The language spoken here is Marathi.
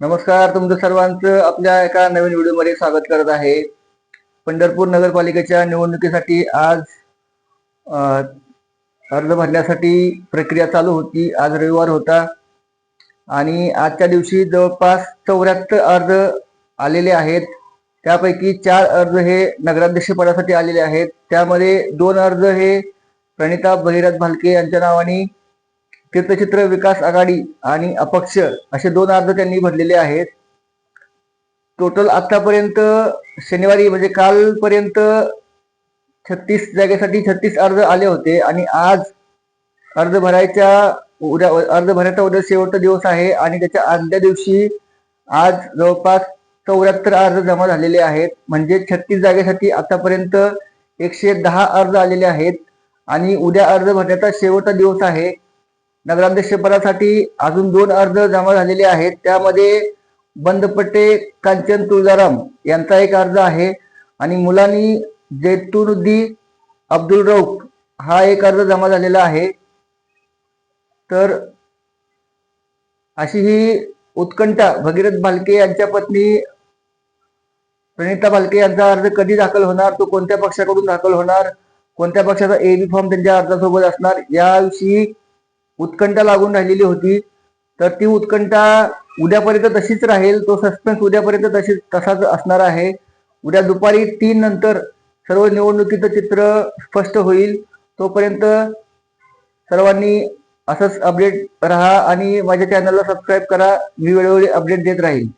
नमस्कार तुमचं सर्वांचं आपल्या एका नवीन व्हिडिओमध्ये स्वागत करत आहे. पंढरपूर नगरपालिकेच्या निवडणुकीसाठी आज अर्ज भरण्यासाठी प्रक्रिया चालू होती. आज रविवार होता आणि आजच्या दिवशी जवळपास चौऱ्याहत्तर अर्ज आलेले आहेत. त्यापैकी चार अर्ज हे नगराध्यक्षपदासाठी आलेले आहेत. त्यामध्ये दोन अर्ज हे प्रणिता बहिराज भालके यांच्या नावाने तीर्थचित्र विकास आघाडी आणि अपक्ष असे दोन अर्ज त्यांनी भरलेले आहेत. टोटल आतापर्यंत शनिवारी म्हणजे कालपर्यंत छत्तीस जागेसाठी छत्तीस अर्ज आले होते आणि आज अर्ज भरायच्या उद्या अर्ज भरायचा उद्या शेवटचा दिवस आहे आणि त्याच्या आदल्या दिवशी आज जवळपास चौऱ्याहत्तर अर्ज जमा झालेले आहेत. म्हणजे छत्तीस जागेसाठी आतापर्यंत एकशे दहा अर्ज आलेले आहेत आणि उद्या अर्ज भरण्याचा शेवटचा दिवस आहे. नगराध्यक्षपदासाठी अजून दोन अर्ज जमा झालेले आहेत. त्यामध्ये बंदपट्टे कांचन तुळजाराम यांचा एक अर्ज आहे आणि मुलांनी जैतुनुद्दी अब्दुल रौफ हा एक अर्ज जमा झालेला आहे. तर अशी ही उत्कंठा भगीरथ भालके यांच्या पत्नी प्रणिता भालके यांचा अर्ज कधी दाखल होणार? तो कोणत्या पक्षाकडून दाखल होणार? कोणत्या पक्षाचा एबी फॉर्म त्यांच्या अर्जासोबत असणार? याविषयी उत्कंठा लागून राहिलेली होती. तर ती उत्कंठा उद्यापर्यंत तशीच राहील. तो सस्पेन्स उद्यापर्यंत तशीच तसाच असणार आहे. उद्या दुपारी तीन नंतर सर्व निवडणुकीचं चित्र स्पष्ट होईल. तोपर्यंत सर्वांनी असंच अपडेट राहा आणि माझ्या चॅनलला सबस्क्राईब करा. मी वेळोवेळी अपडेट देत राहील.